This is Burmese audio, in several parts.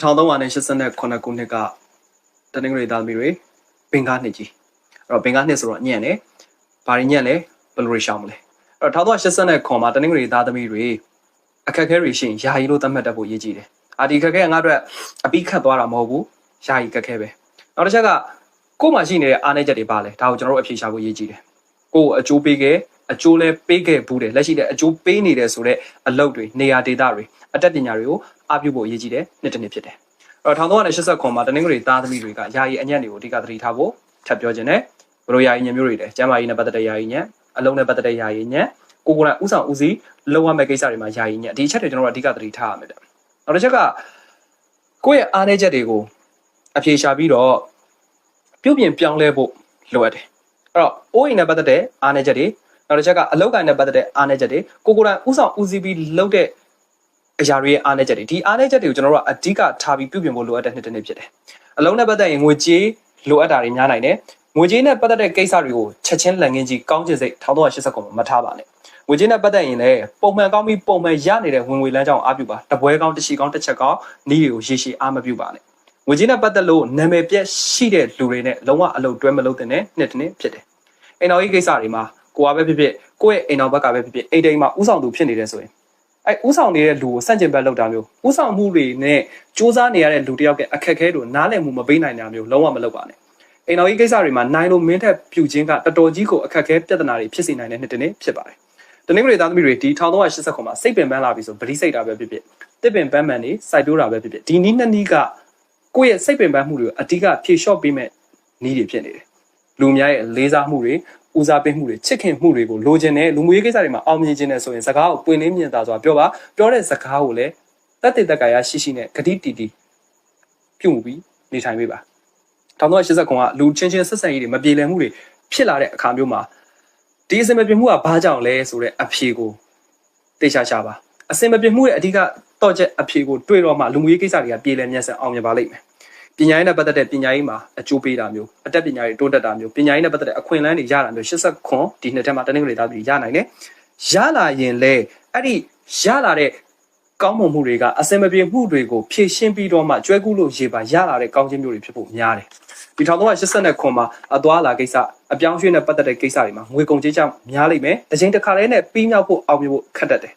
1389ခုနှစ်ကတနင်္ဂနွေသားသမီးတွေဘင်္ဂါနှစ်ကြီးအဲ့တော့ဘင်္ဂါနှစ်ဆိုတော့ညံ့တယ်ဘာတွေညံ့လဲဘယ်လိုတွေရှောင်မလဲအဲ့တော့1389မှာတနင်္ဂနွေသားသမီးတွေအခက်အခဲတွေရှိရင်ယာယီလို့သတ်မှတ်တတ်ဖို့ရည်ကြည်တယ်အာဒီအခက်အခဲကငါတို့အပြီးခတ်သွားတာမဟုတ်ဘူးယာယီအခက်အခဲပဲနောက်တစ်ချက်ကကို့မှာရှိနေတဲ့အားနည်းချက်တွေပါလဲဒါကိုကျွန်တော်တို့အဖြေရှာဖို့ရည်ကြည်တယ်ကို့ကိုအကျိုးပေးခဲ့အကျိုးလဲပေးခဲ့ဘူးတယ်လက်ရှိတဲ့အကျိုးပေးနေတယ်ဆိုတော့အလုပ်တွေနေရာဒေသတွေအတက်ပညာတွေကို အားပြုဖို့ရည်ကြည်တယ်နှစ်တစ်နှစ်ဖြစ်တယ်အဲ့တော့1389မှာတနင်္ဂနွေသားသမီးတွေကယာယီအညံ့တွေကိုအဓိကသတိထားဖို့ထပ်ပြောခြင်းနဲ့ဘယ်လိုယာယီညံ့မျိုးတွေလဲကျမ်းမာရေးနဲ့ပတ်သက်တဲ့ယာယီညံ့အလုံးနဲ့ပတ်သက်တဲ့ယာယီညံ့ကိုကိုယ်ကဥဆောင်ဦးစီးလုံးဝမဲ့ကိစ္စတွေမှာယာယီညံ့ဒီအချက်တွေကျွန်တော်တို့အဓိကသတိထားရမယ်တဲ့နောက်တစ်ချက်ကကိုယ့်ရဲ့အားနည်းချက်တွေကိုအဖြေရှာပြီးတော့ပြုပြင်ပြောင်းလဲဖို့လိုအပ်တယ်အဲ့တော့အိုးအိမ်နဲ့ပတ်သက်တဲ့အားနည်းချက်တွေနောက်တစ်ချက်ကအလောက်ကိုင်းနဲ့ပတ်သက်တဲ့အားနည်းချက်တွေကိုကိုယ်ကဥဆောင်ဦးစီးပြီးလုပ်တဲ့ အရာတွေရဲ့အားနည်းချက်တွေဒီအားနည်းချက်တွေကိုကျွန်တော်တို့ကအဓိကထားပြီးပြုပြင်ဖို့လိုအပ်တဲ့နှစ်တစ်နှစ်ဖြစ်တယ်။အလုံးနဲ့ပတ်သက်ရင်ငွေကြေးလိုအပ်တာတွေများနိုင်တယ်။ငွေကြေးနဲ့ပတ်သက်တဲ့ကိစ္စတွေကိုချက်ချင်းလက်ငင်းကြီးကောင်းကျင်စိတ်1380ခုမှာမထားပါနဲ့။ငွေကြေးနဲ့ပတ်သက်ရင်လည်းပုံမှန်ကောင်းပြီးပုံမှန်ရနေတဲ့ဝင်ငွေလမ်းကြောင်းအားပြုပါ။တပွဲကောင်းတစ်ချီကောင်းတစ်ချက်ကောင်းဤတွေကိုရေရှည်အားမပြုပါနဲ့။ငွေကြေးနဲ့ပတ်သက်လို့နာမည်ပြက်ရှိတဲ့လူတွေနဲ့လုံးဝအလုပ်တွဲမလုပ်တဲ့နှစ်တစ်နှစ်ဖြစ်တယ်။အိမ်တော်ကြီးကိစ္စတွေမှာကိုကပဲဖြစ်ဖြစ်ကိုယ့်ရဲ့အိမ်တော်ဘက်ကပဲဖြစ်ဖြစ်အိမ်တိမ်မှာဥဆောင်သူဖြစ်နေတယ်ဆိုရင် အဲဥဆောင်နေတဲ့လူကိုစန့်ကျင်ဘက်လောက်တာမျိုးဥဆောင်မှုတွေနဲ့စူးစမ်းနေရတဲ့လူတစ်ယောက်ကအခက်အခဲတို့နားလည်မှုမပေးနိုင်တာမျိုးလုံးဝမလုပ်ပါနဲ့အိမ်တော်ကြီးကိစ္စတွေမှာနိုင်လို့မင်းထက်ပြူချင်းကတော်တော်ကြီးကိုအခက်အခဲပြဿနာတွေဖြစ်စေနိုင်တဲ့နှစ်တနေ့ဖြစ်ပါတယ်တနင်္ဂနွေသားသမီးတွေဒီ1380ခုမှာစိတ်ပင်ပန်းလာပြီဆိုဗတိစိတ်တာပဲဖြစ်ဖြစ်တစ်ပင်ပန်းမှန်နေစိုက်ပျိုးတာပဲဖြစ်ဖြစ်ဒီနီးနှစ်နီးကကိုယ့်ရဲ့စိတ်ပင်ပန်းမှုတွေကိုအဓိကဖြေလျှော့ပေးမဲ့နီးတွေဖြစ်နေတယ်လူများရဲ့လေးစားမှုတွေ ဦးစားပေးမှုတွေချစ်ခင်မှုတွေကိုလိုချင်တဲ့လူမှုရေးကိစ္စတွေမှာအောင်မြင်ခြင်းနဲ့ဆိုရင်စကားကိုပွင့်လင်းမြင်သာစွာပြောပါပြောတဲ့စကားကိုလည်းတက်တဲ့တက်ကာရရှိရှိနဲ့ဂတိတီတီပြုမှုပြီးနေထိုင်ပေးပါ1989ကလူချင်းချင်းဆက်ဆံရေးတွေမပြေလည်မှုတွေဖြစ်လာတဲ့အခါမျိုးမှာဒီအစင်မပြေမှုကဘာကြောင့်လဲဆိုတဲ့အဖြေကိုသိချာချပါအစင်မပြေမှုရဲ့အဓိကတော့ချက်အဖြေကိုတွေ့တော့မှလူမှုရေးကိစ္စတွေကပြေလည်မြတ်ဆန်အောင်မြင်ပါလိမ့်မယ် ပညာရေးနဲ့ပတ်သက်တဲ့ပညာရေးမှာအကျိုးပေးတာမျိုးအတက်ပညာရေးတိုးတက်တာမျိုးပညာရေးနဲ့ပတ်သက်တဲ့အခွင့်အလမ်းတွေရတာမျိုး80ခွန်ဒီနှစ်ထက်မှာတနင်္ဂနွေသားပြည်ရနိုင်တယ်ရလာရင်လေအဲ့ဒီရလာတဲ့ကောင်းမွန်မှုတွေကအစင်မပြေမှုတွေကိုဖြည့်ရှင်းပြီးတော့မှကျွဲကူးလို့ရေပါရလာတဲ့ကောင်းခြင်းမျိုးတွေဖြစ်ဖို့များတယ်ဒီ1380ခွန်မှာအသွားလာကိစ္စအပြောင်းအရွှေ့နဲ့ပတ်သက်တဲ့ကိစ္စတွေမှာငွေကုန်ကြေးကြောင့်များလိမ့်မယ်တစ်ချိန်တစ်ခါတည်းနဲ့ပြီးမြောက်ဖို့အောင်မြင်ဖို့ခက်တတ်တယ်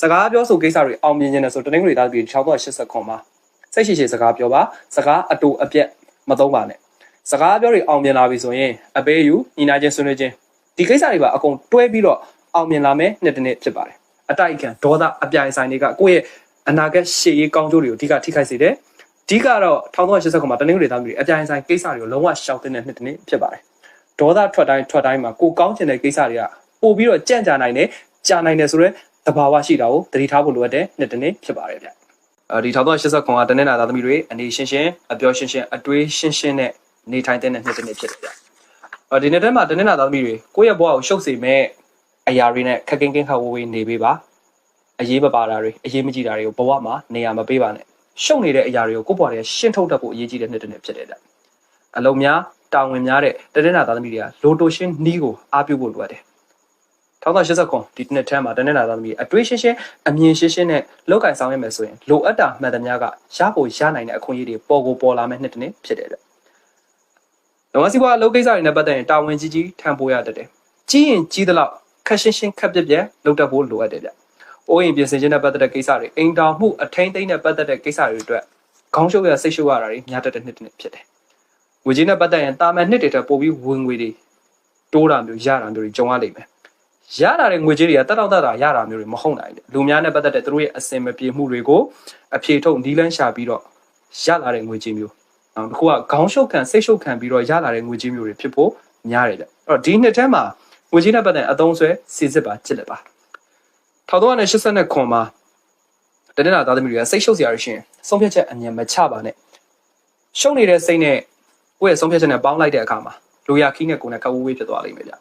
စကားပြောဆိုကိစ္စတွေအောင်မြင်ခြင်းနဲ့ဆိုတနင်္ဂနွေသားပြည်1380ခွန်မှာ စိတ်ရှိရှိစကားပြောပါစကားအတူအပြက်မသုံးပါနဲ့စကားပြောတွေအောင်မြင်လာပြီဆိုရင်အပေးယူညီနာချင်းဆွေးနွေးခြင်းဒီကိစ္စတွေပါအကုန်တွဲပြီးတော့အောင်မြင်လာမယ်နှစ်တစ်နှစ်ဖြစ်ပါတယ်အတိုက်ခံဒေါသအပြိုင်ဆိုင်တွေကကိုယ့်ရဲ့အနာဂတ်ရှေ့ရေးကောင်းကျိုးတွေကိုအဓိကထိခိုက်စေတယ်အဓိကတော့1380ခုမှာတနင်္ဂနွေသားမျိုးတွေအပြိုင်ဆိုင်ကိစ္စတွေကိုလုံးဝရှောင်တဲ့နှစ်တစ်နှစ်ဖြစ်ပါတယ်ဒေါသထွက်တိုင်းထွက်တိုင်းမှာကိုကောင်းချင်တဲ့ကိစ္စတွေကပို့ပြီးတော့ကြံ့ကြာနိုင်တယ်ကြာနိုင်တယ်ဆိုတော့တဘာဝရှိတာကိုသတိထားဖို့လိုအပ်တဲ့နှစ်တစ်နှစ်ဖြစ်ပါတယ်ဗျအဲ ဒီ1380ခွန်ကတနင်္လာသားသမီးတွေအနေရှင်းရှင်းအပြောရှင်းရှင်းအတွေးရှင်းရှင်းနဲ့နေထိုင်တဲ့နှစ်တစ်နှစ်ဖြစ်တယ်ဗျအဲဒီနေ့တည်းမှာတနင်္လာသားသမီးတွေကိုယ့်ရဲ့ဘဝကိုရှုပ်စေမဲ့အရာတွေနဲ့ခက်ကင်းကင်းခါဝေးဝေးနေပေးပါအရေးမပါတာတွေအရေးမကြီးတာတွေကိုဘဝမှာနေရာမပေးပါနဲ့ရှုပ်နေတဲ့အရာတွေကိုကိုယ့်ဘဝထဲရှင်းထုတ်တတ်ဖို့အရေးကြီးတဲ့နှစ်တစ်နှစ်ဖြစ်တယ်ဗျအလုံးများတာဝန်များတဲ့တနင်္လာသားသမီးတွေကလိုတိုရှင်းနီးကိုအားပြုဖို့လိုအပ်တယ် 1380ခွန်ဒီနှစ်ထမ်းမှာတနင်္လာသားသမီးအတွေးရှင်းရှင်းအမြင်ရှင်းရှင်းနဲ့လောက်ကင်ဆောင်ရမယ်ဆိုရင်လိုအပ်တာမှန်သမျှကရဖို့ရနိုင်တဲ့အခွင့်အရေးတွေပေါ်ကိုပေါ်လာမယ့်နှစ်တစ်နှစ်ဖြစ်တယ်ဗျ။ဓမ္မစီဘွားအလုပ်ကိစ္စတွေနဲ့ပတ်သက်ရင်တာဝန်ကြီးကြီးထမ်းပိုးရတတ်တယ်။ကြီးရင်ကြီးသလောက်ခက်ရှင်းရှင်းခက်ပြက်ပြက်လုပ်တတ်ဖို့လိုအပ်တယ်ဗျ။အိုးရင်ပြင်ဆင်ခြင်းနဲ့ပတ်သက်တဲ့ကိစ္စတွေအိမ်တောင်မှုအထိမ့်သိမ့်နဲ့ပတ်သက်တဲ့ကိစ္စတွေအတွက်ခေါင်းရှုပ်ရစိတ်ရှုပ်ရတာတွေများတတ်တဲ့နှစ်တစ်နှစ်ဖြစ်တယ်။ဝေကြီးနဲ့ပတ်သက်ရင်တာမန်နှစ်တွေထက်ပိုပြီးဝင်ငွေတွေတိုးတာမျိုးရတာမျိုးတွေကြုံရလိမ့်မယ်။ ရလာတဲ့ငွေကြေးတွေကတက်တော့တက်တာရတာမျိုးတွေမဟုတ်နိုင်ဘူးလူများနဲ့ပတ်သက်တဲ့သူတို့ရဲ့အစင်မပြေမှုတွေကိုအဖြေထုတ်နီးလန်းရှာပြီးတော့ရလာတဲ့ငွေကြေးမျိုးနောက်တစ်ခုကခေါင်းရှုပ်ခံစိတ်ရှုပ်ခံပြီးတော့ရလာတဲ့ငွေကြေးမျိုးတွေဖြစ်ဖို့များတယ်ဗျအဲ့တော့ဒီနှစ်ထဲမှာငွေကြေးနဲ့ပတ်သက်အသုံးဆွဲစီစစ်ပါကြည့်လက်ပါ1380ခွန်မှာတနင်္လာသားသမီးတွေကစိတ်ရှုပ်စရာရှင်ဆုံးဖြတ်ချက်အမြင်မချပါနဲ့ရှုပ်နေတဲ့စိတ်နဲ့ကိုယ့်ရဲ့ဆုံးဖြတ်ချက်နဲ့ပေါင်းလိုက်တဲ့အခါမှာလူရခီးနဲ့ကိုယ်နဲ့ကဝဝေးဖြစ်သွားလိမ့်မယ်ဗျ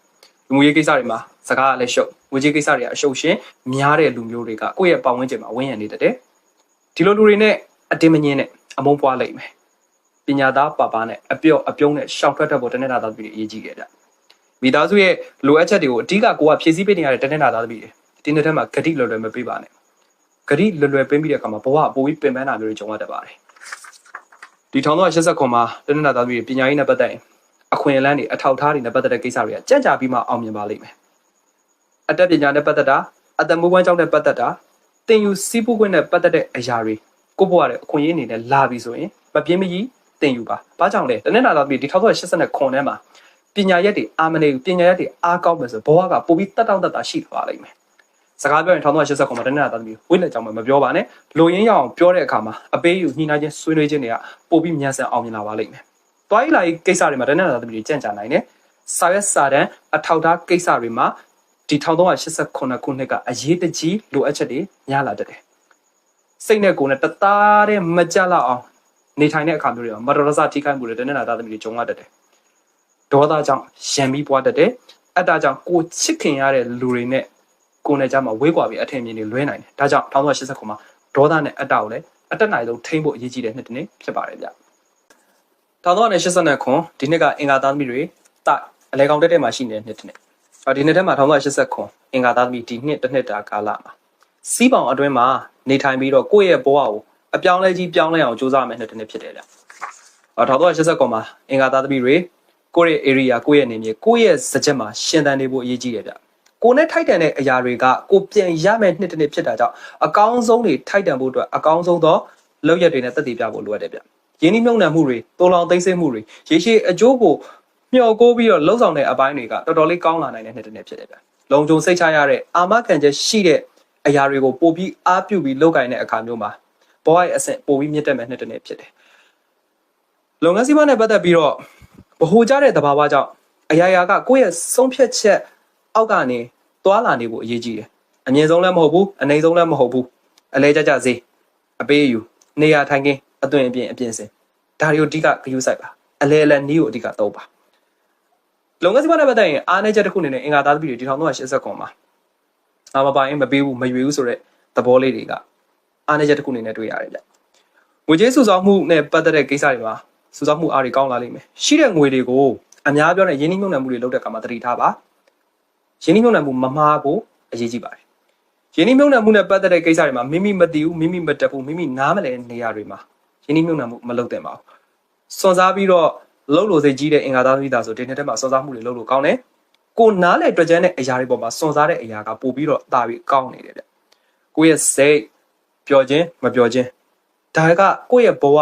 လူမျိုးရေးကိစ္စတွေမှာစကားကလည်းရှုပ်ငွေကြေးကိစ္စတွေကအရှုပ်ရှင်များတဲ့လူမျိုးတွေကကိုယ့်ရဲ့ပတ်ဝန်းကျင်မှာဝန်းရံနေတတ်တယ်ဒီလိုလူတွေနဲ့အတင်းမငင်းနဲ့အမုန်းပွားလိုက်မယ်ပညာသားပါပါနဲ့အပြော့အပြုံးနဲ့ရှောင်ထွက်တတ်ဖို့တနင်္လာသားသမီးတွေအရေးကြီးခဲ့ကြမိသားစုရဲ့လိုအပ်ချက်တွေကိုအဓိကကိုကဖြည့်ဆည်းပေးနေရတဲ့တနင်္လာသားသမီးတွေဒီနေ့ထဲမှာဂတိလွယ်လွယ်မပေးပါနဲ့ဂတိလွယ်လွယ်ပေးပြီးတဲ့အခါမှာဘဝပိုပြီးပင်ပန်းတာမျိုးတွေကြုံရတတ်ပါတယ်ဒီ1380ခွန်မှာတနင်္လာသားသမီးတွေပညာရေးနဲ့ပတ်သက်ရင် အခွင့်အလမ်းတွေအထောက်အထားတွေနဲ့ပတ်သက်တဲ့ကိစ္စတွေကကြံ့ကြာပြီးမှအောင်မြင်ပါလိမ့်မယ်အတတ်ပညာနဲ့ပတ်သက်တာအတမွေးဝမ်းကြောင်းနဲ့ပတ်သက်တာတင်ယူစီးပူးခွင့်နဲ့ပတ်သက်တဲ့အရာတွေကိုယ့်ဘဝရဲ့အခွင့်အရေးအနေနဲ့လာပြီဆိုရင်မပြင်းမကြီးတင်ယူပါဘာကြောင့်လဲတနင်္လာသားသမီးဒီ1380ခွန်ထဲမှာပညာရက်တွေအာမနေဘူးပညာရက်တွေအားကောင်းမယ်ဆိုဘဝကပိုပြီးတက်တောင့်တက်တာရှိသွားလိမ့်မယ်စကားပြောရင်1380ခွန်မှာတနင်္လာသားသမီးဝိလက်ကြောင့်မပြောပါနဲ့လိုရင်းရအောင်ပြောတဲ့အခါမှာအပေးယူညှိနှိုင်းခြင်းဆွေးနွေးခြင်းတွေကပိုပြီးမြန်ဆန်အောင်မြင်လာပါလိမ့်မယ်။ တွားရီလာရေးကိစ္စတွေမှာတနင်္လာသားသမီးတွေကြံ့ကြာနိုင်တယ်။စာရွက်စာတမ်းအထောက်အထားကိစ္စတွေမှာဒီ1389ခုနှစ်ကအရေးတကြီးလိုအပ်ချက်တွေများလာတတ်တယ်။စိတ်နဲ့ကိုယ်နဲ့တသားတည်းမကြလောက်အောင်နေထိုင်တဲ့အခါမျိုးတွေမှာမတော်တဆထိခိုက်မှုတွေတနင်္လာသားသမီးတွေကြုံရတတ်တယ်။ဒေါသကြောင့်ရံပြီးပွားတတ်တယ်။အတ္တကြောင့်ကိုယ်ချစ်ခင်ရတဲ့လူတွေနဲ့ကိုယ်နဲ့ကြမှာဝေးကွာပြီးအထင်မြင်တွေလွဲနိုင်တယ်။ဒါကြောင့်1389မှာဒေါသနဲ့အတ္တကိုလည်းအတက်နိုင်ဆုံးထိမ့်ဖို့အရေးကြီးတဲ့နှစ်တစ်နေ့ဖြစ်ပါတယ်ဗျ။ 1389ခွန်ဒီနှစ်ကအင်္ဂါသားသမီးတွေတအလဲကောင်တက်တဲ့မှာရှိနေတဲ့နှစ်တစ်နေ့။အော်ဒီနှစ်ထဲမှာ1389ခွန်အင်္ဂါသားသမီးဒီနှစ်တစ်နှစ်တာကာလမှာစီးပေါင်အတွင်းမှာနေထိုင်ပြီးတော့ကိုယ့်ရဲ့ဘဝကိုအပြောင်းလဲကြီးပြောင်းလဲအောင်ကြိုးစားမယ်နှစ်တစ်နှစ်ဖြစ်တယ်ဗျ။အော်1389ခွန်မှာအင်္ဂါသားသမီးတွေကိုယ့်ရဲ့ area ကိုယ့်ရဲ့နေမြေကိုယ့်ရဲ့စကြက်မှာရှင်သန်နေဖို့အရေးကြီးတယ်ဗျ။ကိုနဲ့ထိုက်တန်တဲ့အရာတွေကကိုပြန်ရမယ့်နှစ်တစ်နှစ်ဖြစ်တာကြောင့်အကောင်းဆုံးတွေထိုက်တန်ဖို့အတွက်အကောင်းဆုံးသောလောက်ရက်တွေနဲ့တက်တည်ပြဖို့လိုအပ်တယ်ဗျ။ ရင်းနှီးမြှုပ်နှံမှုတွေတိုးလောင်သိမ်းဆည်းမှုတွေရေရှည်အကျိုးကိုမျှော်ကိုးပြီးတော့လှုပ်ဆောင်တဲ့အပိုင်းတွေကတော်တော်လေးကောင်းလာနိုင်တဲ့နှစ်တစ်နှစ်ဖြစ်တယ်ဗျ။လုံခြုံစိတ်ချရတဲ့အာမခံချက်ရှိတဲ့အရာတွေကိုပို့ပြီးအားပြုပြီးလုပ်ကိုင်တဲ့အခါမျိုးမှာဘဝရဲ့အဆင့်ပို့ပြီးမြင့်တက်မဲ့နှစ်တစ်နှစ်ဖြစ်တယ်။လုပ်ငန်းစီးပွားနဲ့ပတ်သက်ပြီးတော့ဗဟိုကြတဲ့သဘာဝကြောင့်အရာရာကကိုယ့်ရဲ့ဆုံးဖြတ်ချက်အောက်ကနေသွားလာနေဖို့အရေးကြီးတယ်အမြင့်ဆုံးလည်းမဟုတ်ဘူးအနိမ့်ဆုံးလည်းမဟုတ်ဘူးအလဲကြကြစေးအပေးယူနေရာထိုင်ခင်း အသွင်အပြင်အပြင်စင်ဒါတွေကိုအဓိကဂရုစိုက်ပါအလဲအလဲနီးကိုအဓိကသုံးပါလုံငန်းစီးပွားနဲ့ပတ်သက်ရင်အားနည်းချက်တစ်ခုအနေနဲ့အင်္ဂါသားသမီးတွေဒီ1380ခွန်မှာအာမပိုင်မပေးဘူးမရွေဘူးဆိုတဲ့သဘောလေးတွေကအားနည်းချက်တစ်ခုအနေနဲ့တွေ့ရတယ်ဗျငွေကြေးစုဆောင်းမှုနဲ့ပတ်သက်တဲ့ကိစ္စတွေမှာစုဆောင်းမှုအားတွေကောင်းလာလိမ့်မယ်ရှိတဲ့ငွေတွေကိုအများပြောတဲ့ရင်းနှီးမြှုပ်နှံမှုတွေလုပ်တဲ့အခါမှာတတိထားပါရင်းနှီးမြှုပ်နှံမှုမမှားဖို့အရေးကြီးပါတယ်။ရင်းနှီးမြှုပ်နှံမှုနဲ့ပတ်သက်တဲ့ကိစ္စတွေမှာမိမိမသိဘူးမိမိမတက်ဘူးမိမိနားမလည်နေရာတွေမှာ ရင်းနှီးမြှုပ်နှံမှုမလုပ်သင့်ပါဘူး။စွန်စားပြီးတော့လှုပ်လို့စိတ်ကြီးတဲ့အင်္ဂါသားမိသားဆိုဒီနှစ်ထဲမှာစွန်စားမှုတွေလှုပ်လို့ကောင်းတယ်။ကိုနားလေတွေ့ကြတဲ့အရာတွေပေါ်မှာစွန်စားတဲ့အရာကပို့ပြီးတော့တာပြီးကောင်းနေတယ်ဗျ။ကိုယ့်ရဲ့စိတ်ပျော်ခြင်းမပျော်ခြင်းဒါကကိုယ့်ရဲ့ဘဝ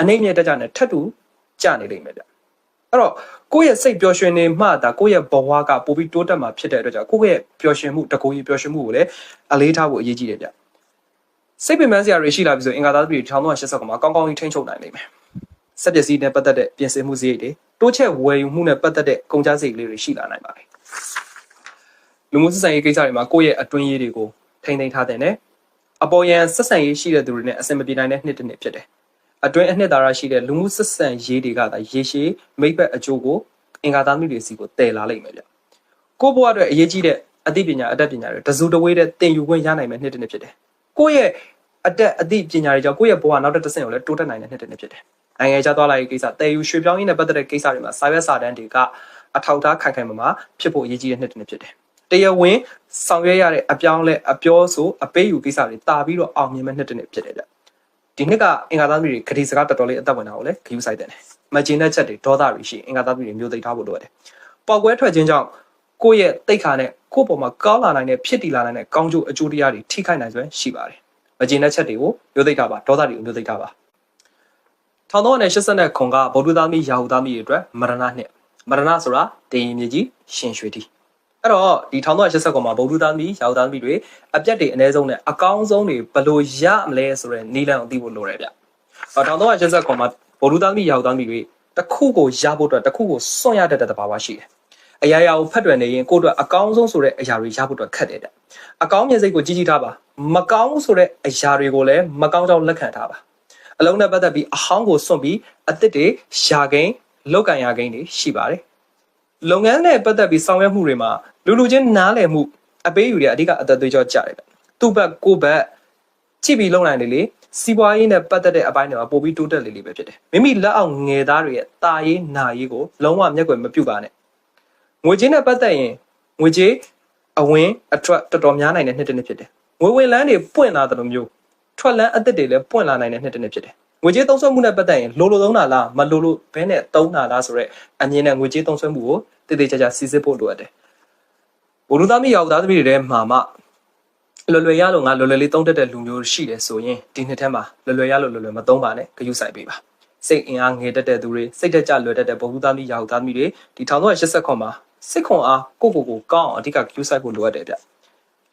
အနှိမ့်မြတ်တက်ကြနဲ့ထပ်တူကြနေလိမ့်မယ်ဗျ။အဲ့တော့ကိုယ့်ရဲ့စိတ်ပျော်ရွှင်နေမှသာကိုယ့်ရဲ့ဘဝကပိုပြီးတိုးတက်မှာဖြစ်တဲ့အတွက်ကြောင့်ကိုယ့်ရဲ့ပျော်ရွှင်မှုတကူကြီးပျော်ရွှင်မှုကိုလည်းအလေးထားဖို့အရေးကြီးတယ်ဗျ စိတ်ပင်ပန်းစရာတွေရှိလာပြီဆိုအင်္ဂါသားတွေ1380ကမှာကောင်းကောင်းကြီးထိန်းချုပ်နိုင်လိမ့်မယ်စက်ပစ္စည်းနဲ့ပတ်သက်တဲ့ပြင်ဆင်မှုစရိတ်တွေတိုးချက်ဝယ်ယူမှုနဲ့ပတ်သက်တဲ့ကုန်ကျစရိတ်လေးတွေရှိလာနိုင်ပါတယ်လူမှုဆက်ဆံရေးကိစ္စတွေမှာကိုယ့်ရဲ့အတွင်းရေးတွေကိုထိန်းသိမ်းထားတဲ့နဲ့အပေါ်ယံဆက်ဆံရေးရှိတဲ့သူတွေနဲ့အဆင်မပြေနိုင်တဲ့နှစ်တစ်နှစ်ဖြစ်တယ်အတွင်းအနှစ်သာရရှိတဲ့လူမှုဆက်ဆံရေးတွေကသာရေရှည်မိဘအကျိုးကိုအင်္ဂါသားမိတွေစီကိုတည်လာလိမ့်မယ်ဗျကိုဘွားအတွက်အရေးကြီးတဲ့အသိပညာအတတ်ပညာတွေတစုတဝေးတဲ့သင်ယူခွင့်ရနိုင်မယ့်နှစ်တစ်နှစ်ဖြစ်တယ် ကိုယ့်ရဲ့အတက်အသိပညာတွေကြောင့်ကိုယ့်ရဲ့ဘဝနောက်တစ်ဆင့်ကိုလည်းတိုးတက်နိုင်တဲ့နှစ်တစ်နှစ်ဖြစ်တယ်နိုင်ငံခြားသွားလာရေးကိစ္စတည်ယူရွှေ့ပြောင်းရေးနဲ့ပတ်သက်တဲ့ကိစ္စတွေမှာစာရွက်စာတမ်းတွေကအထောက်အထားခိုင်ခိုင်မာမာဖြစ်ဖို့အရေးကြီးတဲ့နှစ်တစ်နှစ်ဖြစ်တယ်တရားဝင်ဆောင်ရွက်ရတဲ့အပြောင်းလဲအပြောဆိုအပေးယူကိစ္စတွေတာပြီးတော့အောင်မြင်မဲ့နှစ်တစ်နှစ်ဖြစ်တယ်ဗျဒီနှစ်ကအင်္ဂါသားမျိုးတွေခရီးစကားတော်တော်လေးအသက်ဝင်တာကိုလည်းဂရုစိုက်တယ်။မကျင်တဲ့ချက်တွေဒေါသတွေရှိအင်္ဂါသားမျိုးတွေမျိုးသိထားဖို့လိုတယ်။ပေါက်ကွဲထွက်ခြင်းကြောင့်ကိုယ့်ရဲ့တိတ်ခါနဲ့ ကိုယ့်ပေါ်မှာကောင်းလာနိုင်တဲ့ဖြစ်တည်လာနိုင်တဲ့ကောင်းကျိုးအကျိုးတရားတွေထိခိုက်နိုင်စွမ်းရှိပါတယ်။မကျင်တဲ့ချက်တွေကိုမျိုးသိထားပါဒေါသတွေကိုမျိုးသိထားပါ။1380ခုကဗုဒ္ဓသားမီယာဟုသားမီတွေအတွက်မရဏနှစ်မရဏဆိုတာတေရင်မြေကြီးရှင်ရွှေတီအဲ့တော့ဒီ1380ခုမှာဗုဒ္ဓသားမီယာဟုသားမီတွေအပြက်တွေအ ਨੇ ဆုံးနဲ့အကောင်းဆုံးတွေဘယ်လိုရမလဲဆိုတဲ့နီလန်ကိုသိဖို့လိုတယ်ဗျ။အော်1380ခုမှာဗုဒ္ဓသားမီယာဟုသားမီတွေတစ်ခုကိုရဖို့အတွက်တစ်ခုကိုစွန့်ရတတ်တဲ့တဘာဝရှိတယ်။ အရာရာကိုဖတ်တွယ်နေရင်ကိုယ့်အတွက်အကောင်းဆုံးဆိုတဲ့အရာတွေရဖို့အတွက်ခက်တယ်ဗျ။အကောင်းမြင်စိတ်ကိုကြီးကြီးထားပါ။မကောင်းဆိုတဲ့အရာတွေကိုလည်းမကောင်းကြောင်းလက်ခံထားပါ။အလုံးနဲ့ပတ်သက်ပြီးအဟောင်းကိုစွန့်ပြီးအသစ်တွေရှာကိန်းလောက်ကန်ရကိန်းတွေရှိပါတယ်။လုပ်ငန်းနဲ့ပတ်သက်ပြီးဆောင်ရွက်မှုတွေမှာလူလူချင်းနားလည်မှုအပေးယူတွေအဓိကအသက်သွေးကြောကြတယ်ဗျ။သူ့ဘက်ကိုယ့်ဘက်ကြည့်ပြီးလုံနိုင်တယ်လေစီးပွားရေးနဲ့ပတ်သက်တဲ့အပိုင်းတွေမှာပို့ပြီးတိုးတက်လေလေပဲဖြစ်တယ်မိမိလက်အောက်ငယ်သားတွေရဲ့တာရေးနာရေးကိုလုံးဝမျက်ကွယ်မပြုတ်ပါနဲ့ ငွေကြေးနဲ့ပတ်သက်ရင်ငွေကြေးအဝင်အထွက်တော်တော်များနိုင်တဲ့နှစ်တစ်နှစ်ဖြစ်တယ်ငွေဝင်လန်းတွေပွင့်လာတယ်လို့မျိုးထွက်လန်းအသစ်တွေလည်းပွင့်လာနိုင်တဲ့နှစ်တစ်နှစ်ဖြစ်တယ်ငွေကြေးသုံးစွဲမှုနဲ့ပတ်သက်ရင်လိုလိုသုံးတာလားမလိုလိုဘဲနဲ့သုံးတာလားဆိုတော့အမြင်နဲ့ငွေကြေးသုံးစွဲမှုကိုတည်တည်ကြကြစီစစ်ဖို့လိုအပ်တယ်ဘလူသားမိရောက်သားသမီးတွေထဲမှာမှလွယ်လွယ်ရလို့ငါလွယ်လွယ်လေးသုံးတတ်တဲ့လူမျိုးရှိတယ်ဆိုရင်ဒီနှစ်ထဲမှာလွယ်လွယ်ရလို့လွယ်လွယ်မသုံးပါနဲ့ဂရုစိုက်ပေးပါစိတ်အင်အားငယ်တတ်တဲ့သူတွေစိတ်တက်ကြလွယ်တတ်တဲ့ဘလူသားမိရောက်သားသမီးတွေဒီ1980ခွန်မှာ စစ်ခွန်အားကိုကိုကိုကောင်းအောင်အဓိကဂရုစိုက်ဖို့လိုအပ်တယ်ဗျ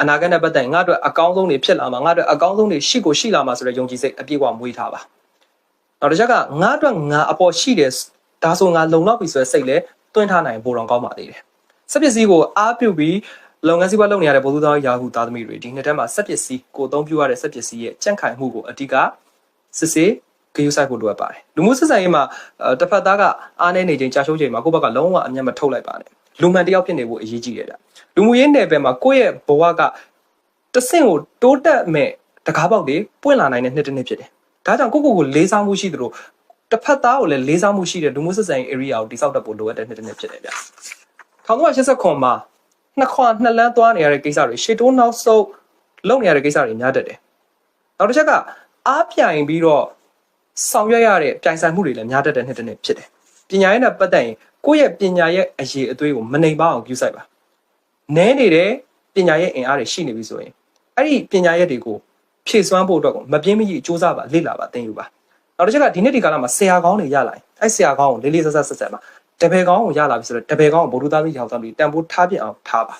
အနာဂတ်နဲ့ပတ်သက်ရင်ငါတို့အကောင်းဆုံးတွေဖြစ်လာမှာငါတို့အကောင်းဆုံးတွေရှိကိုရှိလာမှာဆိုတဲ့ယုံကြည်စိတ်အပြည့်အဝမွေးထားပါနောက်တစ်ချက်ကငါအတွက်ငါအပေါ်ရှိတယ်ဒါဆိုငါလုံလောက်ပြီဆိုတဲ့စိတ်လဲတွင်းထားနိုင်ပိုတော်ကောင်းပါသေးတယ်စက်ပစ္စည်းကိုအားပြုပြီးလုပ်ငန်းစီးပွားလုပ်နေရတဲ့ဗိုလ်သူသားရာဟုသားသမီးတွေဒီနှစ်ထဲမှာစက်ပစ္စည်းကိုအသုံးပြုရတဲ့စက်ပစ္စည်းရဲ့ကြန့်ခိုင်မှုကိုအဓိကစစ်ဆေးဂရုစိုက်ဖို့လိုအပ်ပါတယ်လူမှုဆက်ဆံရေးမှာအဲတစ်ဖက်သားကအားနည်းနေချိန်ကြာရှုံးချိန်မှာကိုယ့်ဘက်ကလုံးဝအမျက်မထုတ်လိုက်ပါနဲ့ လူမှန်တယောက်ဖြစ်နေဖို့အရေးကြီးတယ်ဗျလူမှုရေးနယ်ပယ်မှာကိုယ့်ရဲ့ဘဝကတဆင့်ကိုတိုးတက်မဲ့တကားပေါက်တွေပွင့်လာနိုင်တဲ့နှစ်တစ်နှစ်ဖြစ်တယ်ဒါကြောင့်ကိုယ့်ကိုယ်ကိုလေးစားမှုရှိသလိုတစ်ဖက်သားကိုလည်းလေးစားမှုရှိတဲ့လူမှုဆက်ဆံရေး area ကိုတိစောက်တတ်ဖို့လိုအပ်တဲ့နှစ်တစ်နှစ်ဖြစ်တယ်ဗျ1989မှာနှစ်ခွာနှစ်လန်းသွားနေရတဲ့ကိစ္စတွေရှေ့တိုးနောက်ဆုတ်လုပ်နေရတဲ့ကိစ္စတွေများတတ်တယ်နောက်တစ်ချက်ကအားပြိုင်ပြီးတော့ဆောင်ရွက်ရတဲ့ပြိုင်ဆိုင်မှုတွေလည်းများတတ်တဲ့နှစ်တစ်နှစ်ဖြစ်တယ်ပညာရေးနဲ့ပတ်သက်ရင် ကိုယ့်ရဲ့ပညာရဲ့အရေးအသွေးကိုမနှိမ်ပါအောင်ပြုစိုက်ပါနည်းနေတဲ့ပညာရဲ့အင်အားတွေရှိနေပြီဆိုရင်အဲ့ဒီပညာရဲ့တွေကိုဖြည့်စွမ်းဖို့အတွက်ကိုမပြင်းမကြီးစူးစမ်းပါလေ့လာပါသင်ယူပါနောက်တစ်ချက်ကဒီနေ့ဒီကာလမှာဆရာကောင်းတွေရလာရင်အဲ့ဆရာကောင်းကိုလေးလေးဆက်ဆက်ဆက်ဆက်ပါတပယ်ကောင်းကိုရလာပြီဆိုတော့တပယ်ကောင်းကိုဗုဒ္ဓသားပြီးရောက်သားပြီးတန်ဖိုးထားပြအောင်ထားပါ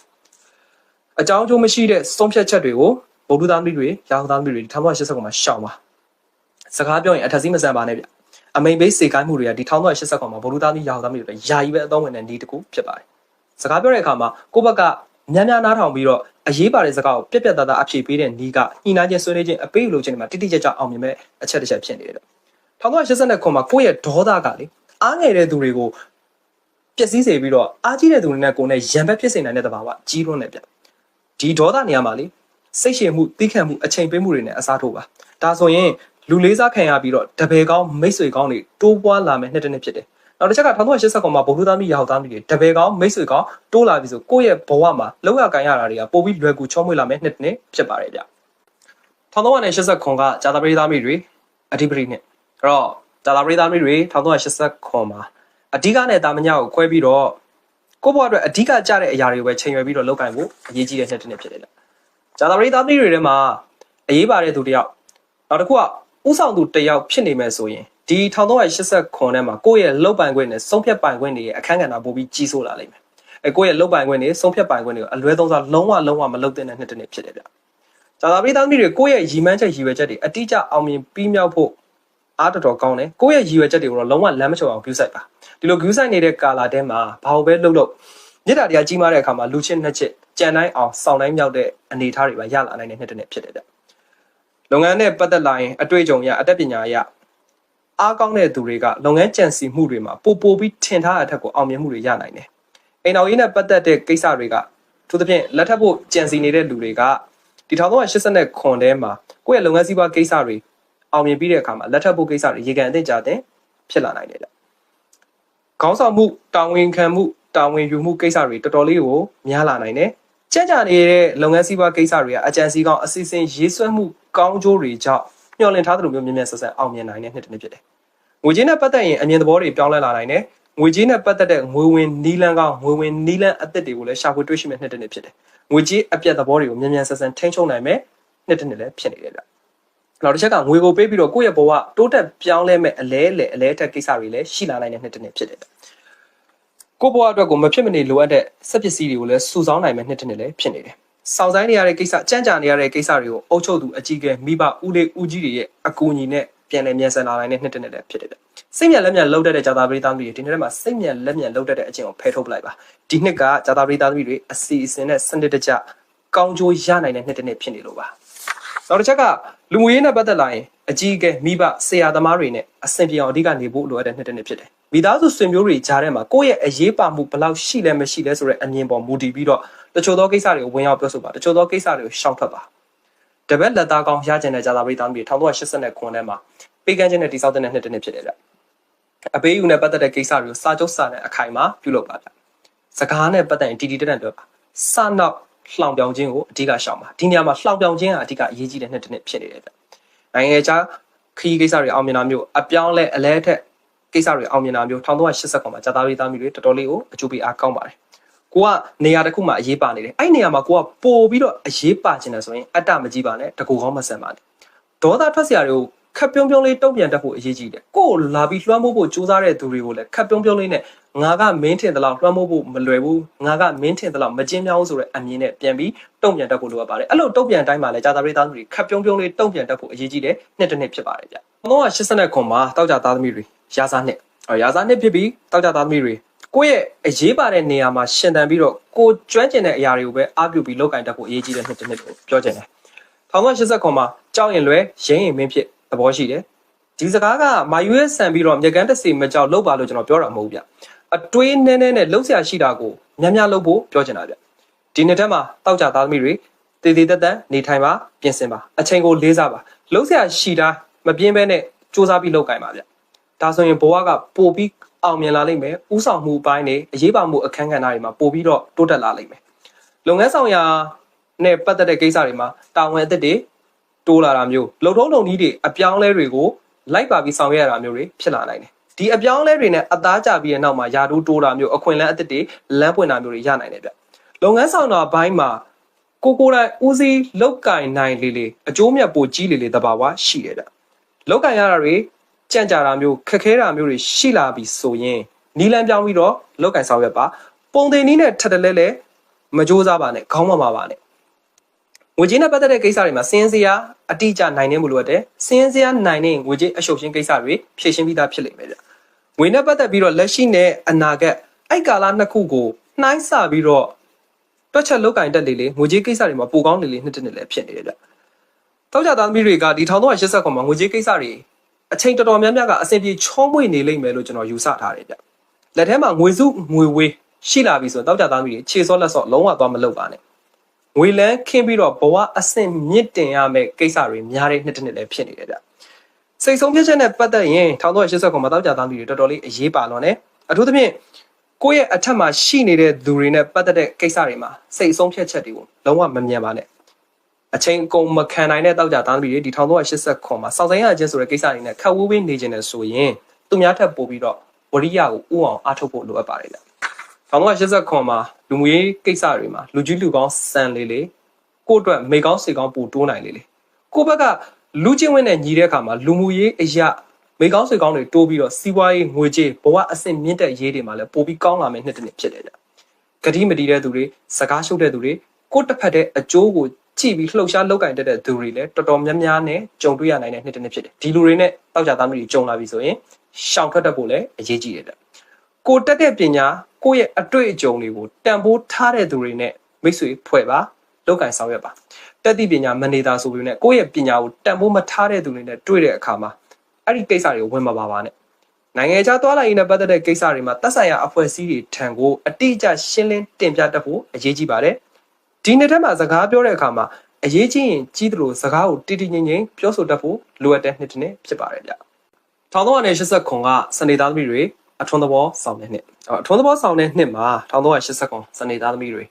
အကြောင်းအကျိုးမရှိတဲ့ဆုံးဖြတ်ချက်တွေကိုဗုဒ္ဓသားပြီးတွေရောက်သားပြီးတွေ1989မှာရှောင်ပါစကားပြောရင်အထက်စီးမဆန်ပါနဲ့ဗျ အမိန်ဘေးစေကိုင်းမှုတွေကဒီ1989မှာဗုဒ္ဓသားပြီးရောက်သားပြီးတွေယာယီပဲအသုံးဝင်တဲ့နေ့တစ်ခုဖြစ်ပါတယ်စကားပြောတဲ့အခါမှာကိုယ့်ဘက်ကများများနားထောင်ပြီးတော့အရေးပါတဲ့စကားကိုပြက်ပြက်သားသားအဖြေပေးတဲ့နီးကညှိနှိုင်းခြင်းဆွေးနွေးခြင်းအပေးလိုခြင်းတွေမှာတိတိကျကျအောင်မြင်မဲ့အချက်တစ်ချက်ဖြစ်နေတယ်1989မှာကိုယ့်ရဲ့ဒေါသကလေအားငယ်တဲ့သူတွေကိုပျက်စီးစေပြီးတော့အားကြီးတဲ့သူတွေနဲ့ကိုယ်နဲ့ရံပက်ဖြစ်စေနိုင်တဲ့သဘာဝကြီးလွန်းနေပြဒီဒေါသနေရာမှာလေစိတ်ရှည်မှုသိခံမှုအချိန်ပေးမှုတွေနဲ့အစားထိုးပါဒါဆိုရင် လူလေးစားခံရပြီးတော့တပယ်ကောင်းမိတ်ဆွေကောင်းတွေတိုးပွားလာမယ်နှစ်တစ်နှစ်ဖြစ်တယ်နောက်တစ်ချက်က1989မှာဗုဒ္ဓသားမိရာဟောသားမိတွေတပယ်ကောင်းမိတ်ဆွေကောင်းတိုးလာပြီဆိုကိုယ့်ရဲ့ဘဝမှာလောက်ရကန်ရတာတွေကပိုပြီးလွယ်ကူချောမွေ့လာမယ်နှစ်တစ်နှစ်ဖြစ်ပါတယ်ဗျ1989ကဂျာတာပရိသားမိတွေအဓိပတိနှစ်အဲ့တော့ဂျာတာပရိသားမိတွေ1989မှာအဓိကနဲ့တာမညကိုခွဲပြီးတော့ကိုယ့်ဘဝအတွက်အဓိကကြတဲ့အရာတွေကိုပဲချိန်ရွယ်ပြီးတော့လုပ်ကင်ဖို့အရေးကြီးတဲ့နှစ်တစ်နှစ်ဖြစ်တယ်ဗျဂျာတာပရိသားမိတွေထဲမှာအရေးပါတဲ့သူတယောက်နောက်တစ်ခုက ဥဆောင်သူတယောက်ဖြစ်နေမယ်ဆိုရင်ဒီ1389ထဲမှာကိုယ့်ရဲ့လုတ်ပိုင်ခွင့်နဲ့ဆုံးဖြတ်ပိုင်ခွင့်တွေရဲ့အခန်းကဏ္ဍပိုပြီးကြီးစိုးလာလိမ့်မယ်အဲကိုယ့်ရဲ့လုတ်ပိုင်ခွင့်တွေဆုံးဖြတ်ပိုင်ခွင့်တွေကိုအလွဲသုံးစားလုံးဝလုံးဝမလုပ်တဲ့နှစ်တစ်နှစ်ဖြစ်တယ်ဗျဂျာတာပရိသားမိတွေကိုယ့်ရဲ့ရည်မှန်းချက်ရည်ရွယ်ချက်တွေအတိအကျအောင်မြင်ပြီးမြောက်ဖို့အားတော်တော်ကောင်းတယ်ကိုယ့်ရဲ့ရည်ရွယ်ချက်တွေကိုတော့လုံးဝလမ်းမချော်အောင် view site ပါဒီလို view site နေတဲ့ကာလာတဲမှာဘာလို့ပဲလှုပ်လှုပ်မြစ်တာတရားကြီးမားတဲ့အခါမှာလူချင်းနှစ်ချက်ကြံတိုင်းအောင်စောင်းတိုင်းမြောက်တဲ့အနေအထားတွေပါရလာနိုင်တဲ့နှစ်တစ်နှစ်ဖြစ်တယ်ဗျ လုပ်ငန်းနဲ့ပတ်သက်လာရင်အတွေ့အကြုံရအတတ်ပညာရအားကောင်းတဲ့သူတွေကလုပ်ငန်းကြံစီမှုတွေမှာပိုပိုပြီးထင်ထားတဲ့အထက်ကိုအောင်မြင်မှုတွေရနိုင်တယ်အိမ်တော်ကြီးနဲ့ပတ်သက်တဲ့ကိစ္စတွေကသူသဖြင့်လက်ထပ်ဖို့ကြံစီနေတဲ့လူတွေကဒီ1389ခွန်ထဲမှာကိုယ့်ရဲ့လုပ်ငန်းစည်းပွားကိစ္စတွေအောင်မြင်ပြီးတဲ့အခါမှာလက်ထပ်ဖို့ကိစ္စတွေရေကန်အသင့်ကြတဲ့ဖြစ်လာနိုင်တယ်ဗျ။ခေါင်းဆောင်မှုတာဝန်ခံမှုတာဝန်ယူမှုကိစ္စတွေတော်တော်လေးကိုများလာနိုင်တယ်။ ကြက်ကြနေတဲ့လုပ်ငန်းစည်းပွားကိစ္စတွေကအကြံစီကောင်းအစီအစဉ်ရေးဆွဲမှုကောင်းကျိုးတွေကြောင့်မျှော်လင့်ထားသလိုမျိုးမြင်မြန်ဆက်ဆက်အောင်မြင်နိုင်တဲ့နှစ်တစ်နှစ်ဖြစ်တယ်။ငွေကြေးနဲ့ပတ်သက်ရင်အမြင်သဘောတွေပြောင်းလဲလာနိုင်တယ်။ငွေကြေးနဲ့ပတ်သက်တဲ့ငွေဝင်နီးလန်းကောင်းငွေဝင်နီးလန်းအသစ်တွေကိုလည်းရှာဖွေတွေ့ရှိမဲ့နှစ်တစ်နှစ်ဖြစ်တယ်။ငွေကြေးအပြတ်သဘောတွေကိုမြင်မြန်ဆက်ဆက်ထိန်းချုပ်နိုင်မဲ့နှစ်တစ်နှစ်လည်းဖြစ်နေတယ်ဗျ။နောက်တစ်ချက်ကငွေကိုပေးပြီးတော့ကိုယ့်ရဲ့ဘဝတိုးတက်ပြောင်းလဲမဲ့အလဲလေအလဲတက်ကိစ္စတွေလည်းရှိလာနိုင်တဲ့နှစ်တစ်နှစ်ဖြစ်တယ် ကိုယ့်ဘဝအတွက်ကိုမဖြစ်မနေလိုအပ်တဲ့စက်ပစ္စည်းတွေကိုလည်းစုဆောင်းနိုင်မဲ့နှစ်တစ်နှစ်လည်းဖြစ်နေတယ်စောင့်ဆိုင်နေရတဲ့ကိစ္စကြမ်းကြာနေရတဲ့ကိစ္စတွေကိုအုပ်ချုပ်သူအကြီးကဲမိဘဦးလေးဦးကြီးတွေရဲ့အကူအညီနဲ့ပြန်လည်မြန်ဆန်လာနိုင်တဲ့နှစ်တစ်နှစ်လည်းဖြစ်တယ်ဗျစိတ်မြက်လက်မြက်လှုပ်တတ်တဲ့ဂျာတာပရိသတ်တွေဒီနေ့ထဲမှာစိတ်မြက်လက်မြက်လှုပ်တတ်တဲ့အကျင့်ကိုဖယ်ထုတ်ပလိုက်ပါဒီနှစ်ကဂျာတာပရိသတ်တွေအစီအစဉ်နဲ့စနစ်တကျကောင်းကျိုးရနိုင်တဲ့နှစ်တစ်နှစ်ဖြစ်နေလို့ပါ နောက်တစ်ချက်ကလူမှုရေးနဲ့ပတ်သက်လာရင်အကြီးအကဲမိဘဆရာသမားတွေနဲ့အဆင်ပြေအောင်အဓိကနေဖို့လိုအပ်တဲ့နှစ်တစ်နှစ်ဖြစ်တယ်မိသားစုဆွေမျိုးတွေကြားထဲမှာကိုယ့်ရဲ့အရေးပါမှုဘယ်လောက်ရှိလဲမရှိလဲဆိုတဲ့အမြင်ပေါ်မူတည်ပြီးတော့တချို့သောကိစ္စတွေကိုဝင်ရောက်ပြောဆိုပါတချို့သောကိစ္စတွေကိုရှောင်ထွက်ပါတပတ်လက်သားကောင်းရကျင်တဲ့ဂျာတာပရိသတ်တွေ1989ခုနှစ်မှာပေးကမ်းခြင်းနဲ့တိစောက်တဲ့နှစ်တစ်နှစ်ဖြစ်တယ်ဗျအပေးယူနဲ့ပတ်သက်တဲ့ကိစ္စတွေကိုစာချုပ်စာနဲ့အခိုင်အမာပြုလုပ်ပါဗျစကားနဲ့ပတ်သက်ရင်တီတီတက်တက်ပြောပါစနောက် လှောင်ပြောင်ခြင်းကိုအဓိကရှောင်ပါဒီနေရာမှာလှောင်ပြောင်ခြင်းကအဓိကအရေးကြီးတဲ့နှစ်တစ်နှစ်ဖြစ်နေတယ်ဗျနိုင်ငံခြားခရီးကိစ္စတွေအောင်မြင်တာမျိုးအပြောင်းလဲအလဲထက်ကိစ္စတွေအောင်မြင်တာမျိုး1380ခွန်မှာဂျာသားရေးသားမိတွေတော်တော်လေးကိုအကျိုးပေးအားကောင်းပါတယ်ကိုကနေရာတစ်ခုမှာအရေးပါနေတယ်အဲ့နေရာမှာကိုကပို့ပြီးတော့အရေးပါချင်တယ်ဆိုရင်အတ္တမကြီးပါနဲ့တကူကောင်းမဆန်ပါနဲ့ဒေါသထွက်စရာတွေကိုခပ်ပြုံးပြုံးလေးတုံ့ပြန်တတ်ဖို့အရေးကြီးတယ်ကိုယ်လာပြီးလွှမ်းမိုးဖို့ကြိုးစားတဲ့သူတွေကိုလည်းခပ်ပြုံးပြုံးလေးနဲ့ ငါကမင်းထင်သလောက်လွှမ်းမိုးဖို့မလွယ်ဘူးငါကမင်းထင်သလောက်မကျင်းမြောင်းဆိုတဲ့အမြင်နဲ့ပြန်ပြီးတုံ့ပြန်တတ်ဖို့လိုအပ်ပါတယ်အဲ့လိုတုံ့ပြန်တိုင်းမှာလည်းဂျာတာပရိသတ်တွေခပ်ပြုံးပြုံးလေးတုံ့ပြန်တတ်ဖို့အရေးကြီးတယ်နှစ်တစ်နှစ်ဖြစ်ပါတယ်ဗျ1989ခွန်မှာတောက်ကြသားသမီးတွေရာစားနှစ်ရာစားနှစ်ဖြစ်ပြီးတောက်ကြသားသမီးတွေကိုယ့်ရဲ့အရေးပါတဲ့နေရာမှာရှင်သန်ပြီးတော့ကိုကျွမ်းကျင်တဲ့အရာတွေကိုပဲအားပြုပြီးလုပ်ကင်တတ်ဖို့အရေးကြီးတဲ့နှစ်တစ်နှစ်ကိုပြောချင်တယ်1980ခွန်မှာကြောက်ရင်လွဲရင်းရင်မင်းဖြစ်သဘောရှိတယ်ဒီစကားကမာယူရဲ့ဆန်ပြီးတော့မြေကန်းတစီမကြောက်လောက်ပါလို့ကျွန်တော်ပြောတာမဟုတ်ဗျ အတွေးနဲနဲနဲ့လှုပ်ရှားရှိတာကိုများများလှုပ်ဖို့ပြောချင်တာဗျဒီနှစ်ထက်မှာတောက်ကြသားသမီးတွေတည်တည်တက်တက်နေထိုင်ပါပြင်ဆင်ပါအချိန်ကိုလေးစားပါလှုပ်ရှားရှိတာမပြင်းဘဲနဲ့စူးစမ်းပြီးလုပ်ကင်ပါဗျဒါဆိုရင်ဘဝကပိုပြီးအောင်မြင်လာလိမ့်မယ်ဥဆောင်မှုပိုင်းတွေအရေးပါမှုအခန်းကဏ္ဍတွေမှာပိုပြီးတော့တိုးတက်လာလိမ့်မယ်လုပ်ငန်းဆောင်ရာနဲ့ပတ်သက်တဲ့ကိစ္စတွေမှာတာဝန်အသစ်တွေတိုးလာတာမျိုးလုံထုံးလုံနည်းတွေအပြောင်းလဲတွေကိုလိုက်ပါပြီးဆောင်ရွက်ရတာမျိုးတွေဖြစ်လာနိုင်တယ် ဒီအပြောင်းလဲတွေနဲ့အသားကျပြီးတဲ့နောက်မှာယာတိုးတိုးတာမျိုးအခွင့်အလမ်းအသစ်တွေလမ်းပွင့်တာမျိုးတွေရနိုင်တယ်ဗျလုပ်ငန်းဆောင်တာဘိုင်းမှာကိုကိုယ်တိုင်ဦးစီးလောက်ကင်နိုင်လေလေအကျိုးမြတ်ပိုကြီးလေလေတဘာဝရှိတယ်ဗျလောက်ကင်ရတာတွေကြံ့ကြာတာမျိုးခက်ခဲတာမျိုးတွေရှိလာပြီဆိုရင်နီလန်းပြောင်းပြီးတော့လောက်ကင်ဆောင်ရွက်ပါပုံတင်နည်းနဲ့ထပ်တလဲလဲမကြိုးစားပါနဲ့ခေါင်းမပါပါနဲ့ ငွေကြေးနဲ့ပတ်သက်တဲ့ကိစ္စတွေမှာစင်းစရာအတိအကျနိုင်နေမှုလိုအပ်တယ်စင်းစရာနိုင်နေငွေကြေးအရှုပ်ရှင်းကိစ္စတွေဖြည့်ရှင်းပြီးသားဖြစ်လိမ့်မယ်ဗျငွေနဲ့ပတ်သက်ပြီးတော့လက်ရှိနဲ့အနာဂတ်အဲ့ကာလနှစ်ခုကိုနှိုင်းဆပြီးတော့တွက်ချက်လောက်ကင်တက်လေလေငွေကြေးကိစ္စတွေမှာပိုကောင်းလေလေနှစ်တစ်နှစ်လည်းဖြစ်နေတယ်ဗျတောက်ကြသားသမီးတွေကဒီ1380ခွန်မှာငွေကြေးကိစ္စတွေအချိန်တော်တော်များများကအဆင်ပြေချောမွေ့နေလိမ့်မယ်လို့ကျွန်တော်ယူဆထားတယ်ဗျလက်ထဲမှာငွေစုငွေဝေးရှိလာပြီဆိုတော့တောက်ကြသားသမီးတွေခြေစောလက်စောလုံးဝသွားမလုပ်ပါနဲ့ ငွေလန်းခင်းပြီးတော့ဘဝအဆင့်မြင့်တင်ရမယ့်ကိစ္စတွေများတဲ့နှစ်တစ်နှစ်လည်းဖြစ်နေတယ်ဗျစိတ်ဆုံးဖြတ်ချက်နဲ့ပတ်သက်ရင်1380ခွန်မှာတောက်ကြသားသမီးတွေတော်တော်လေးအရေးပါလွန်တယ်အထူးသဖြင့်ကိုယ့်ရဲ့အထက်မှာရှိနေတဲ့သူတွေနဲ့ပတ်သက်တဲ့ကိစ္စတွေမှာစိတ်ဆုံးဖြတ်ချက်တွေကိုလုံးဝမမြင်ပါနဲ့အချိန်အကုန်မခံနိုင်တဲ့တောက်ကြသားသမီးတွေဒီ1380ခွန်မှာစောင့်ဆိုင်ရခြင်းဆိုတဲ့ကိစ္စတွေနဲ့ခက်ဝေးဝေးနေခြင်းနဲ့ဆိုရင်သူများထက်ပိုပြီးတော့ဝရိယကိုဥအောင်အားထုတ်ဖို့လိုအပ်ပါတယ်ဗျ1980ခွန်မှာ လူမှုရေးကိစ္စတွေမှာလူကြီးလူကောင်းစံလေးလေးကိုယ့်အတွက်မိကောင်းစေကောင်းပို့တိုးနိုင်လေးလေးကိုယ့်ဘက်ကလူချင်းဝင်းနဲ့ညီတဲ့အခါမှာလူမှုရေးအရာမိကောင်းစေကောင်းတွေတိုးပြီးတော့စီးပွားရေးငွေကြေးဘဝအဆင့်မြင့်တဲ့ရေးတွေမှာလည်းပိုပြီးကောင်းလာမယ့်နှစ်တစ်နှစ်ဖြစ်တယ်ဗျ။ဂတိမတီးတဲ့သူတွေစကားရှုပ်တဲ့သူတွေကိုယ့်တစ်ဖက်တဲ့အကျိုးကိုကြည့်ပြီးလှုပ်ရှားလောက်ကင်တတ်တဲ့သူတွေလည်းတော်တော်များများနဲ့ကြုံတွေ့ရနိုင်တဲ့နှစ်တစ်နှစ်ဖြစ်တယ်။ဒီလူတွေနဲ့တောက်ကြသားမျိုးတွေကြုံလာပြီဆိုရင်ရှောင်ထွက်တတ်ဖို့လည်းအရေးကြီးတယ်ဗျ။ကိုတက်တဲ့ပညာ ကိုယ့်ရဲ့အတွေ့အကြုံတွေကိုတန်ဖိုးထားတဲ့သူတွေနဲ့မိတ်ဆွေဖွဲ့ပါလောက်ကင်ဆောင်ရွက်ပါတက်သည့်ပညာမနေတာဆိုပြီးနဲ့ကိုယ့်ရဲ့ပညာကိုတန်ဖိုးမထားတဲ့သူတွေနဲ့တွေ့တဲ့အခါမှာအဲ့ဒီကိစ္စတွေကိုဝင်မပါပါနဲ့နိုင်ငံခြားသွားလာရေးနဲ့ပတ်သက်တဲ့ကိစ္စတွေမှာသက်ဆိုင်ရာအဖွဲ့အစည်းတွေထံကိုအတိအကျရှင်းလင်းတင်ပြတတ်ဖို့အရေးကြီးပါတယ်ဒီနေ့ထက်မှာစကားပြောတဲ့အခါမှာအရေးကြီးရင်ကြီးသလိုစကားကိုတိတိငိမ့်ငိမ့်ပြောဆိုတတ်ဖို့လိုအပ်တဲ့နှစ်တစ်နှစ်ဖြစ်ပါတယ်ဗျ1380ခွန်ကစနေသားသမီးတွေ အထွန်းသဘောဆောင်တဲ့နှစ်အထွန်းသဘောဆောင်တဲ့နှစ်မှာ1380ခွန်စနေသားသမီးတွေ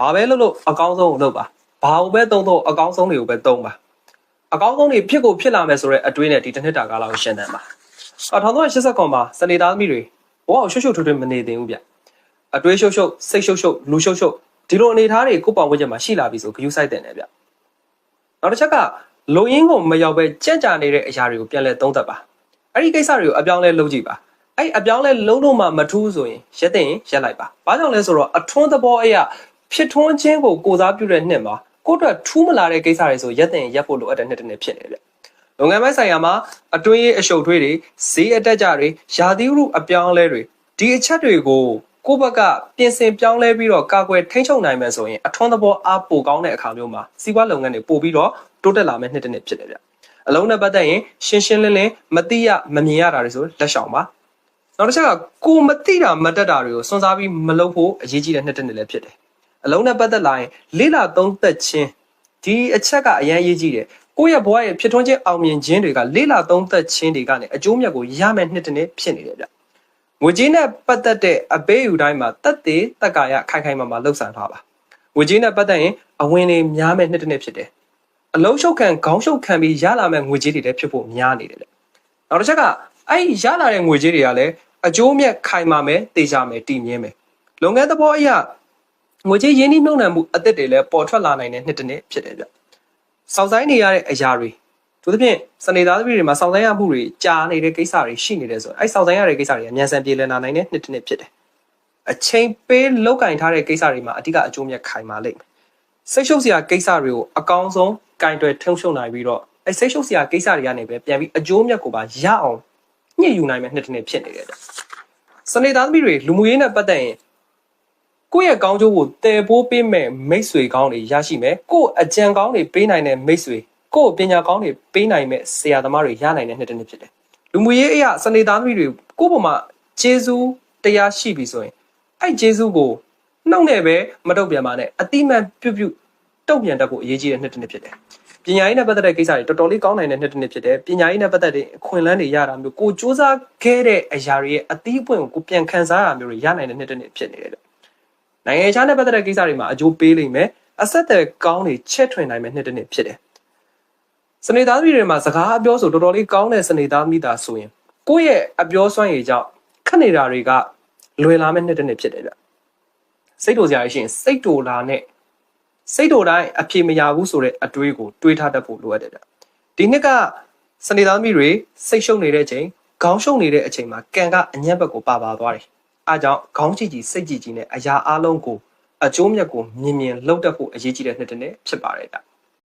ဘာပဲလုပ်လို့အကောင်းဆုံးကိုလုပ်ပါဘာကိုပဲသုံးတော့အကောင်းဆုံးတွေကိုပဲသုံးပါအကောင်းဆုံးတွေဖြစ်ကိုဖြစ်လာမယ်ဆိုတဲ့အတွေးနဲ့ဒီတစ်နှစ်တာကာလကိုရှင်းတယ်ပါအ1380ခွန်မှာစနေသားသမီးတွေဘဝကိုရှုပ်ရှုပ်ထွေးထွေးမနေသင့်ဘူးဗျအတွေးရှုပ်ရှုပ်စိတ်ရှုပ်ရှုပ်လူရှုပ်ရှုပ်ဒီလိုအနေထားတွေကိုပေါ့ဝန်းကျင်မှာရှိလာပြီဆိုဂယုစိုက်တယ်နဲ့ဗျနောက်တစ်ချက်ကလုံရင်းကိုမရောက်ပဲကြံ့ကြာနေတဲ့အရာတွေကိုပြန်လဲသုံးသပ်ပါအဲ့ဒီကိစ္စတွေကိုအပြောင်းလဲလုပ်ကြည့်ပါ အဲ့အပြောင်းလဲလုံးလုံးမှမထူးဆိုရင်ရက်တဲ့ရင်ရက်လိုက်ပါဘာကြောင့်လဲဆိုတော့အထွန်းသဘောအရာဖြစ်ထွန်းခြင်းကိုကိုစားပြုတဲ့နှစ်မှာကိုယ့်အတွက်ထူးမလာတဲ့ကိစ္စတွေဆိုရက်တဲ့ရင်ရက်ဖို့လိုအပ်တဲ့နှစ်တစ်နှစ်ဖြစ်နေတယ်လုပ်ငန်းပိုင်းဆိုင်ရာမှာအတွင်းရေးအရှုပ်ထွေးတွေဈေးအတက်ကြတွေယာသီဥအပြောင်းလဲတွေဒီအချက်တွေကိုကိုယ့်ဘက်ကပြင်ဆင်ပြောင်းလဲပြီးတော့ကာကွယ်ထိန်းချုပ်နိုင်မယ်ဆိုရင်အထွန်းသဘောအားပိုကောင်းတဲ့အခါမျိုးမှာစီးပွားလုပ်ငန်းတွေပို့ပြီးတော့တိုးတက်လာမယ့်နှစ်တစ်နှစ်ဖြစ်တယ်ဗျအလုံးနဲ့ပတ်သက်ရင်ရှင်းရှင်းလင်းလင်းမသိရမမြင်ရတာတွေဆိုလက်ဆောင်ပါ နောက်တစ်ချက်ကကိုမသိတာမတက်တာတွေကိုစွန့်စားပြီးမလုပ်ဖို့အရေးကြီးတဲ့နှစ်တစ်နှစ်လည်းဖြစ်တယ်အလုံးနဲ့ပတ်သက်လာရင်လေးလာသုံးသက်ခြင်းဒီအချက်ကအရင်အရေးကြီးတယ်ကိုယ့်ရဲ့ဘဝရဲ့ဖြစ်ထွန်းခြင်းအောင်မြင်ခြင်းတွေကလေးလာသုံးသက်ခြင်းတွေကနေအကျိုးမြတ်ကိုရမယ်နှစ်တစ်နှစ်ဖြစ်နေတယ်ဗျငွေကြေးနဲ့ပတ်သက်တဲ့အပေးယူတိုင်းမှာတက်သေးတက်ကာရခိုင်ခိုင်မာမာလှုပ်ဆောင်ထားပါငွေကြေးနဲ့ပတ်သက်ရင်အဝင်တွေများမဲ့နှစ်တစ်နှစ်ဖြစ်တယ်အလုံးရှုပ်ခံခေါင်းရှုပ်ခံပြီးရလာမဲ့ငွေကြေးတွေလည်းဖြစ်ဖို့များနေတယ်လေနောက်တစ်ချက်က အဲ့ဒီရလာတဲ့ငွေကြေးတွေကလည်းအကျိုးမြတ်ခိုင်မာမယ်တေချာမယ်တည်မြဲမယ်လုပ်ငန်းသဘောအရငွေကြေးရင်းနှီးမြှုပ်နှံမှုအသစ်တွေလည်းပေါ်ထွက်လာနိုင်တဲ့နှစ်တစ်နှစ်ဖြစ်တယ်ဗျစောင့်ဆိုင်နေရတဲ့အရာတွေသူသဖြင့်စနေသားသမီးတွေမှာစောင့်ဆိုင်ရမှုတွေကြာနေတဲ့ကိစ္စတွေရှိနေတယ်ဆိုတော့အဲ့စောင့်ဆိုင်ရတဲ့ကိစ္စတွေအမြန်ဆန်ပြေလည်လာနိုင်တဲ့နှစ်တစ်နှစ်ဖြစ်တယ်အချိန်ပေးလောက်ကင်ထားတဲ့ကိစ္စတွေမှာအဓိကအကျိုးမြတ်ခိုင်မာလိမ့်မယ်စိတ်ရှုပ်စရာကိစ္စတွေကိုအကောင်းဆုံးကင်တွယ်ထုံရှုံနိုင်ပြီးတော့အဲစိတ်ရှုပ်စရာကိစ္စတွေကနေပဲပြန်ပြီးအကျိုးမြတ်ကိုပါရအောင် ညှစ်ယူနိုင်မဲ့နှစ်တစ်နှစ်ဖြစ်နေတယ်တဲ့စနေသားသမီးတွေလူမှုရေးနဲ့ပတ်သက်ရင်ကိုယ့်ရဲ့ကောင်းကျိုးကိုတည်ပိုးပေးမဲ့မိတ်ဆွေကောင်းတွေရရှိမယ်ကိုယ့်အကြံကောင်းတွေပေးနိုင်တဲ့မိတ်ဆွေကိုယ့်ပညာကောင်းတွေပေးနိုင်မဲ့ဆရာသမားတွေရနိုင်တဲ့နှစ်တစ်နှစ်ဖြစ်တယ်လူမှုရေးအရာစနေသားသမီးတွေကိုယ့်ဘုံမှာကျေးဇူးတရားရှိပြီဆိုရင်အဲ့ကျေးဇူးကိုနှုတ်နဲ့ပဲမတုတ်ပြန်ပါနဲ့အတိမတ်ပြုတ်ပြုတ်တုတ်ပြန်တတ်ဖို့အရေးကြီးတဲ့နှစ်တစ်နှစ်ဖြစ်တယ်။ ပညာရေးနဲ့ပတ်သက်တဲ့ကိစ္စတွေတော်တော်လေးကောင်းနိုင်တဲ့နှစ်တစ်နှစ်ဖြစ်တယ်။ပညာရေးနဲ့ပတ်သက်တဲ့အခွင့်အလမ်းတွေရတာမျိုးကိုစူးစမ်းခဲ့တဲ့အရာတွေရဲ့အသီးအပွင့်ကိုကိုပြန်ခံစားရတာမျိုးတွေရနိုင်တဲ့နှစ်တစ်နှစ်ဖြစ်နေတယ်လေ။နိုင်ငံခြားနဲ့ပတ်သက်တဲ့ကိစ္စတွေမှာအကျိုးပေးလိမ့်မယ်။အဆက်အသွယ်ကောင်းတွေချက်ထွင်နိုင်မဲ့နှစ်တစ်နှစ်ဖြစ်တယ်။စနေသားသမီးတွေမှာစကားအပြောဆိုတော်တော်လေးကောင်းတဲ့စနေသားမိသားဆိုရင်ကိုယ့်ရဲ့အပြောစွမ်းရည်ကြောင့်ခက်နေတာတွေကလွယ်လာမဲ့နှစ်တစ်နှစ်ဖြစ်တယ်ဗျ။စိတ်တူစရာရှိရင်စိတ်တူလာနဲ့ စိတ်တူတိုင်းအပြေမရဘူးဆိုတဲ့အတွေးကိုတွေးထားတတ်ဖို့လိုအပ်တယ်ဗျဒီနှစ်ကစနေသားသမီးတွေစိတ်ရှုပ်နေတဲ့အချိန်ခေါင်းရှုပ်နေတဲ့အချိန်မှာကံကအညံ့ဘက်ကိုပါပါသွားတယ်အားကြောင့်ခေါင်းကြည့်ကြည့်စိတ်ကြည့်ကြည့်နဲ့အရာအလုံးကိုအကျိုးမြတ်ကိုမြင်မြင်လှုပ်တတ်ဖို့အရေးကြီးတဲ့နှစ်တစ်နှစ်ဖြစ်ပါတယ်ဗျ